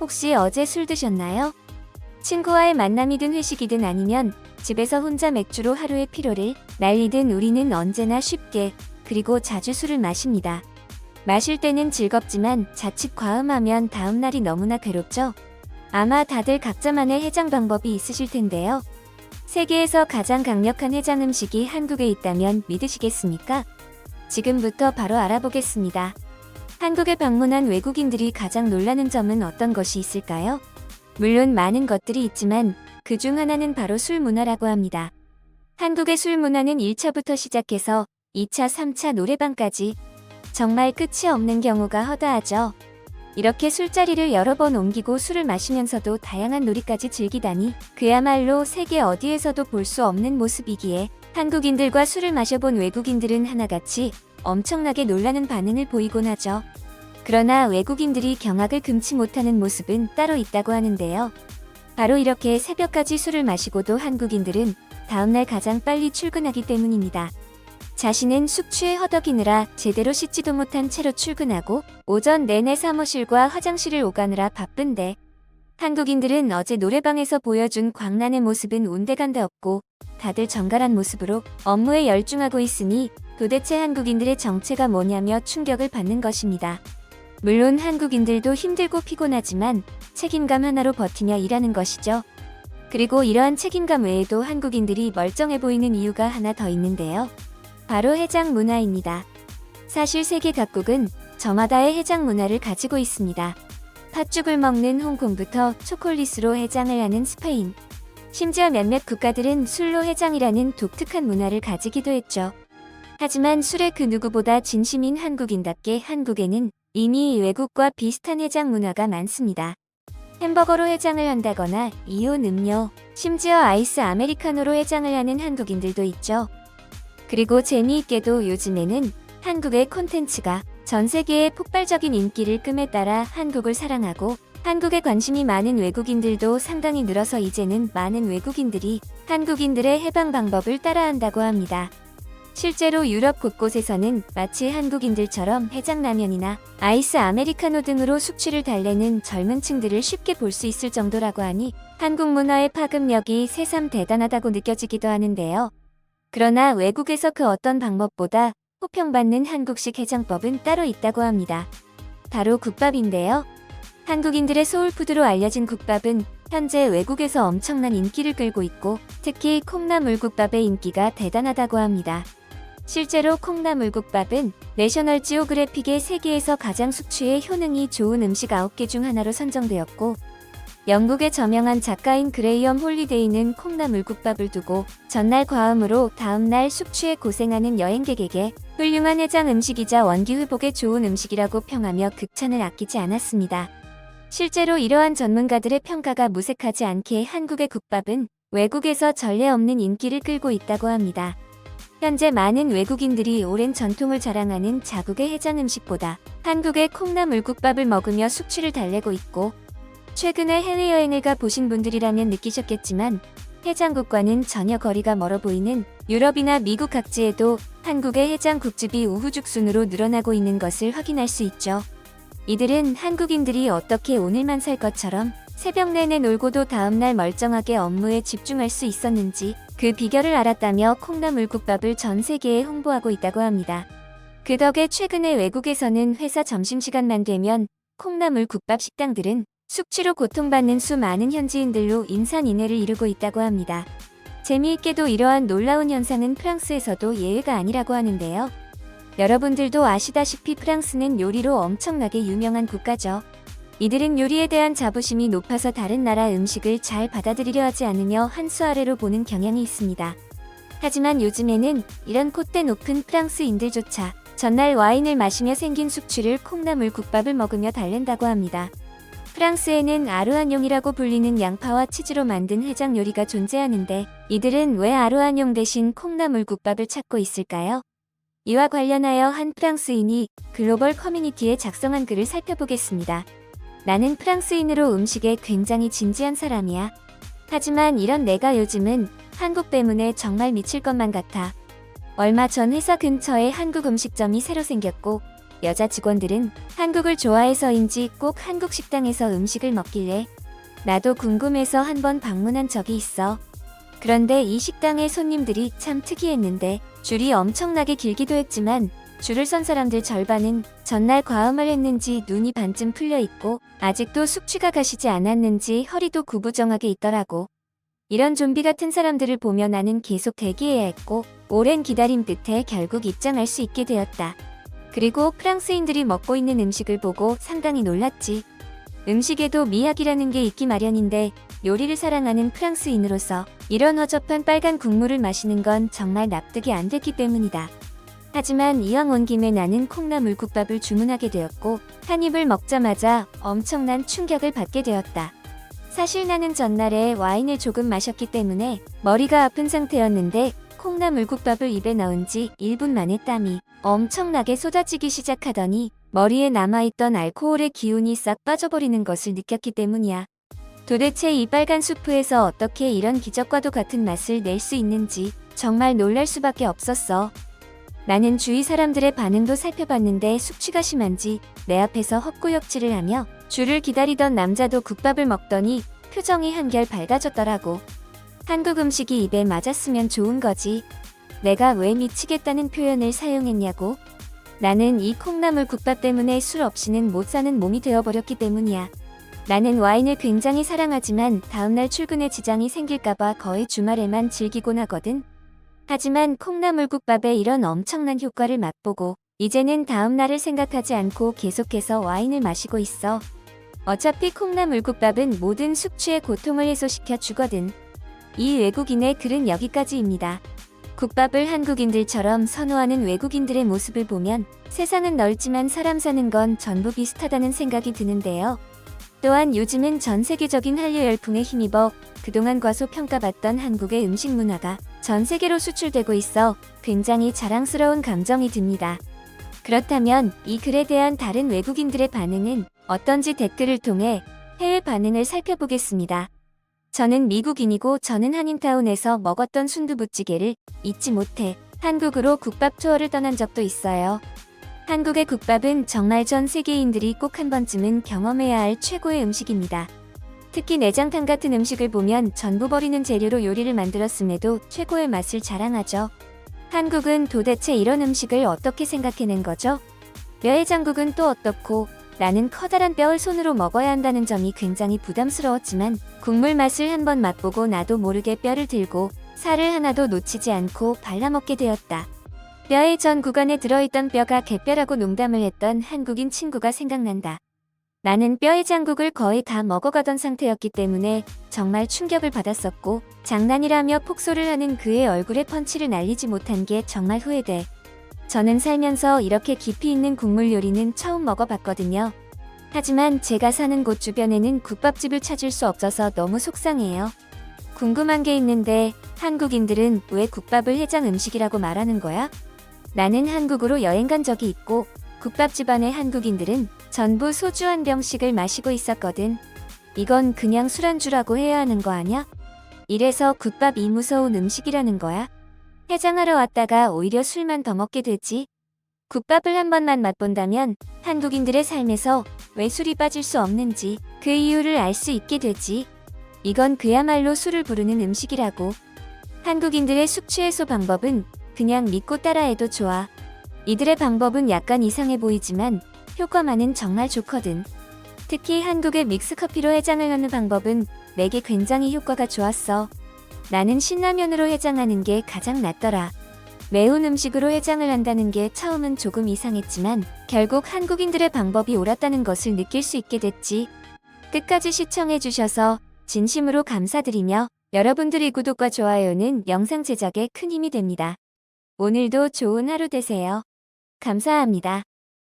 혹시 어제 술 드셨나요? 친구와의 만남이든 회식이든 아니면 집에서 혼자 맥주로 하루의 피로를 날리든 우리는 언제나 쉽게 그리고 자주 술을 마십니다. 마실 때는 즐겁지만 자칫 과음하면 다음날이 너무나 괴롭죠? 아마 다들 각자만의 해장 방법이 있으실 텐데요. 세계에서 가장 강력한 해장 음식이 한국에 있다면 믿으시겠습니까? 지금부터 바로 알아보겠습니다. 한국에 방문한 외국인들이 가장 놀라는 점은 어떤 것이 있을까요? 물론 많은 것들이 있지만 그 중 하나는 바로 술 문화라고 합니다. 한국의 술 문화는 1차부터 시작해서 2차, 3차 노래방까지 정말 끝이 없는 경우가 허다하죠. 이렇게 술자리를 여러 번 옮기고 술을 마시면서도 다양한 놀이까지 즐기다니 그야말로 세계 어디에서도 볼 수 없는 모습이기에 한국인들과 술을 마셔본 외국인들은 하나같이 엄청나게 놀라는 반응을 보이곤 하죠. 그러나 외국인들이 경악을 금치 못하는 모습은 따로 있다고 하는데요. 바로 이렇게 새벽까지 술을 마시고도 한국인들은 다음날 가장 빨리 출근하기 때문입니다. 자신은 숙취에 허덕이느라 제대로 씻지도 못한 채로 출근하고 오전 내내 사무실과 화장실을 오가느라 바쁜데 한국인들은 어제 노래방에서 보여준 광란의 모습은 온데간데 없고 다들 정갈한 모습으로 업무에 열중하고 있으니 도대체 한국인들의 정체가 뭐냐며 충격을 받는 것입니다. 물론 한국인들도 힘들고 피곤하지만 책임감 하나로 버티며 일하는 것이죠. 그리고 이러한 책임감 외에도 한국인들이 멀쩡해 보이는 이유가 하나 더 있는데요. 바로 해장 문화입니다. 사실 세계 각국은 저마다의 해장 문화를 가지고 있습니다. 팥죽을 먹는 홍콩부터 초콜릿으로 해장을 하는 스페인. 심지어 몇몇 국가들은 술로 해장이라는 독특한 문화를 가지기도 했죠. 하지만 술에 그 누구보다 진심인 한국인답게 한국에는 이미 외국과 비슷한 해장 문화가 많습니다. 햄버거로 해장을 한다거나 이온 음료, 심지어 아이스 아메리카노로 해장을 하는 한국인들도 있죠. 그리고 재미있게도 요즘에는 한국의 콘텐츠가 전 세계에 폭발적인 인기를 끔에 따라 한국을 사랑하고 한국에 관심이 많은 외국인들도 상당히 늘어서 이제는 많은 외국인들이 한국인들의 해방 방법을 따라한다고 합니다. 실제로 유럽 곳곳에서는 마치 한국인들처럼 해장라면이나 아이스 아메리카노 등으로 숙취를 달래는 젊은 층들을 쉽게 볼 수 있을 정도라고 하니 한국 문화의 파급력이 새삼 대단하다고 느껴지기도 하는데요. 그러나 외국에서 그 어떤 방법보다 호평받는 한국식 해장법은 따로 있다고 합니다. 바로 국밥인데요. 한국인들의 소울푸드로 알려진 국밥은 현재 외국에서 엄청난 인기를 끌고 있고 특히 콩나물국밥의 인기가 대단하다고 합니다. 실제로 콩나물국밥은 내셔널 지오그래픽의 세계에서 가장 숙취에 효능이 좋은 음식 9개 중 하나로 선정되었고 영국의 저명한 작가인 그레이엄 홀리데이는 콩나물국밥을 두고 전날 과음으로 다음날 숙취에 고생하는 여행객에게 훌륭한 해장 음식이자 원기 회복에 좋은 음식이라고 평하며 극찬을 아끼지 않았습니다. 실제로 이러한 전문가들의 평가가 무색하지 않게 한국의 국밥은 외국에서 전례 없는 인기를 끌고 있다고 합니다. 현재 많은 외국인들이 오랜 전통을 자랑하는 자국의 해장 음식보다 한국의 콩나물국밥을 먹으며 숙취를 달래고 있고 최근에 해외여행을 가 보신 분들이라면 느끼셨겠지만 해장국과는 전혀 거리가 멀어 보이는 유럽이나 미국 각지에도 한국의 해장국집이 우후죽순으로 늘어나고 있는 것을 확인할 수 있죠. 이들은 한국인들이 어떻게 오늘만 살 것처럼 새벽 내내 놀고도 다음날 멀쩡하게 업무에 집중할 수 있었는지 그 비결을 알았다며 콩나물국밥을 전 세계에 홍보하고 있다고 합니다. 그 덕에 최근에 외국에서는 회사 점심시간만 되면 콩나물국밥 식당들은 숙취로 고통받는 수많은 현지인들로 인산인해를 이루고 있다고 합니다. 재미있게도 이러한 놀라운 현상은 프랑스에서도 예외가 아니라고 하는데요. 여러분들도 아시다시피 프랑스는 요리로 엄청나게 유명한 국가죠. 이들은 요리에 대한 자부심이 높아서 다른 나라 음식을 잘 받아들이려 하지 않으며 한 수 아래로 보는 경향이 있습니다. 하지만 요즘에는 이런 콧대 높은 프랑스인들조차 전날 와인을 마시며 생긴 숙취를 콩나물 국밥을 먹으며 달랜다고 합니다. 프랑스에는 아르아뇽이라고 불리는 양파와 치즈로 만든 해장 요리가 존재하는데 이들은 왜 아르아뇽 대신 콩나물 국밥을 찾고 있을까요? 이와 관련하여 한 프랑스인이 글로벌 커뮤니티에 작성한 글을 살펴보겠습니다. 나는 프랑스인으로 음식에 굉장히 진지한 사람이야. 하지만 이런 내가 요즘은 한국 때문에 정말 미칠 것만 같아. 얼마 전 회사 근처에 한국 음식점이 새로 생겼고 여자 직원들은 한국을 좋아해서인지 꼭 한국 식당에서 음식을 먹길래 나도 궁금해서 한번 방문한 적이 있어. 그런데 이 식당의 손님들이 참 특이했는데 줄이 엄청나게 길기도 했지만 줄을 선 사람들 절반은 전날 과음을 했는지 눈이 반쯤 풀려 있고 아직도 숙취가 가시지 않았는지 허리도 구부정하게 있더라고. 이런 좀비 같은 사람들을 보며 나는 계속 대기해야 했고 오랜 기다림 끝에 결국 입장할 수 있게 되었다. 그리고 프랑스인들이 먹고 있는 음식을 보고 상당히 놀랐지. 음식에도 미학이라는 게 있기 마련인데 요리를 사랑하는 프랑스인으로서 이런 허접한 빨간 국물을 마시는 건 정말 납득이 안 됐기 때문이다. 하지만 이왕 온 김에 나는 콩나물국밥을 주문하게 되었고 한 입을 먹자마자 엄청난 충격을 받게 되었다. 사실 나는 전날에 와인을 조금 마셨기 때문에 머리가 아픈 상태였는데 콩나물국밥을 입에 넣은 지 1분 만에 땀이 엄청나게 쏟아지기 시작하더니 머리에 남아있던 알코올의 기운이 싹 빠져버리는 것을 느꼈기 때문이야. 도대체 이 빨간 수프에서 어떻게 이런 기적과도 같은 맛을 낼 수 있는지 정말 놀랄 수밖에 없었어. 나는 주위 사람들의 반응도 살펴봤는데 숙취가 심한지 내 앞에서 헛구역질을 하며 줄을 기다리던 남자도 국밥을 먹더니 표정이 한결 밝아졌더라고. 한국 음식이 입에 맞았으면 좋은 거지. 내가 왜 미치겠다는 표현을 사용했냐고? 나는 이 콩나물 국밥 때문에 술 없이는 못 사는 몸이 되어버렸기 때문이야. 나는 와인을 굉장히 사랑하지만 다음날 출근에 지장이 생길까봐 거의 주말에만 즐기곤 하거든. 하지만 콩나물국밥의 이런 엄청난 효과를 맛보고 이제는 다음 날을 생각하지 않고 계속해서 와인을 마시고 있어. 어차피 콩나물국밥은 모든 숙취의 고통을 해소시켜 주거든. 이 외국인의 글은 여기까지입니다. 국밥을 한국인들처럼 선호하는 외국인들의 모습을 보면 세상은 넓지만 사람 사는 건 전부 비슷하다는 생각이 드는데요. 또한 요즘은 전 세계적인 한류 열풍에 힘입어 그동안 과소평가받던 한국의 음식 문화가 전 세계로 수출되고 있어 굉장히 자랑스러운 감정이 듭니다. 그렇다면 이 글에 대한 다른 외국인들의 반응은 어떤지 댓글을 통해 해외 반응을 살펴보겠습니다. 저는 미국인이고 저는 한인타운에서 먹었던 순두부찌개를 잊지 못해 한국으로 국밥 투어를 떠난 적도 있어요. 한국의 국밥은 정말 전 세계인들이 꼭 한 번쯤은 경험해야 할 최고의 음식입니다. 특히 내장탕 같은 음식을 보면 전부 버리는 재료로 요리를 만들었음에도 최고의 맛을 자랑하죠. 한국은 도대체 이런 음식을 어떻게 생각해낸 거죠? 뼈의 장국은 또 어떻고 나는 커다란 뼈를 손으로 먹어야 한다는 점이 굉장히 부담스러웠지만 국물 맛을 한번 맛보고 나도 모르게 뼈를 들고 살을 하나도 놓치지 않고 발라먹게 되었다. 뼈의 전 구간에 들어있던 뼈가 개뼈라고 농담을 했던 한국인 친구가 생각난다. 나는 뼈의 장국을 거의 다 먹어가던 상태였기 때문에 정말 충격을 받았었고 장난이라며 폭소를 하는 그의 얼굴에 펀치를 날리지 못한 게 정말 후회돼. 저는 살면서 이렇게 깊이 있는 국물 요리는 처음 먹어봤거든요. 하지만 제가 사는 곳 주변에는 국밥집을 찾을 수 없어서 너무 속상해요. 궁금한 게 있는데 한국인들은 왜 국밥을 해장 음식이라고 말하는 거야? 나는 한국으로 여행 간 적이 있고 국밥집 안의 한국인들은 전부 소주 한 병씩을 마시고 있었거든. 이건 그냥 술안주라고 해야 하는 거 아냐? 이래서 국밥 이 무서운 음식이라는 거야? 해장하러 왔다가 오히려 술만 더 먹게 되지. 국밥을 한 번만 맛본다면 한국인들의 삶에서 왜 술이 빠질 수 없는지 그 이유를 알 수 있게 되지. 이건 그야말로 술을 부르는 음식이라고. 한국인들의 숙취 해소 방법은 그냥 믿고 따라해도 좋아. 이들의 방법은 약간 이상해 보이지만 효과만은 정말 좋거든. 특히 한국의 믹스커피로 해장을 하는 방법은 내게 굉장히 효과가 좋았어. 나는 신라면으로 해장하는 게 가장 낫더라. 매운 음식으로 해장을 한다는 게 처음은 조금 이상했지만 결국 한국인들의 방법이 옳았다는 것을 느낄 수 있게 됐지. 끝까지 시청해주셔서 진심으로 감사드리며 여러분들의 구독과 좋아요는 영상 제작에 큰 힘이 됩니다. 오늘도 좋은 하루 되세요. 감사합니다.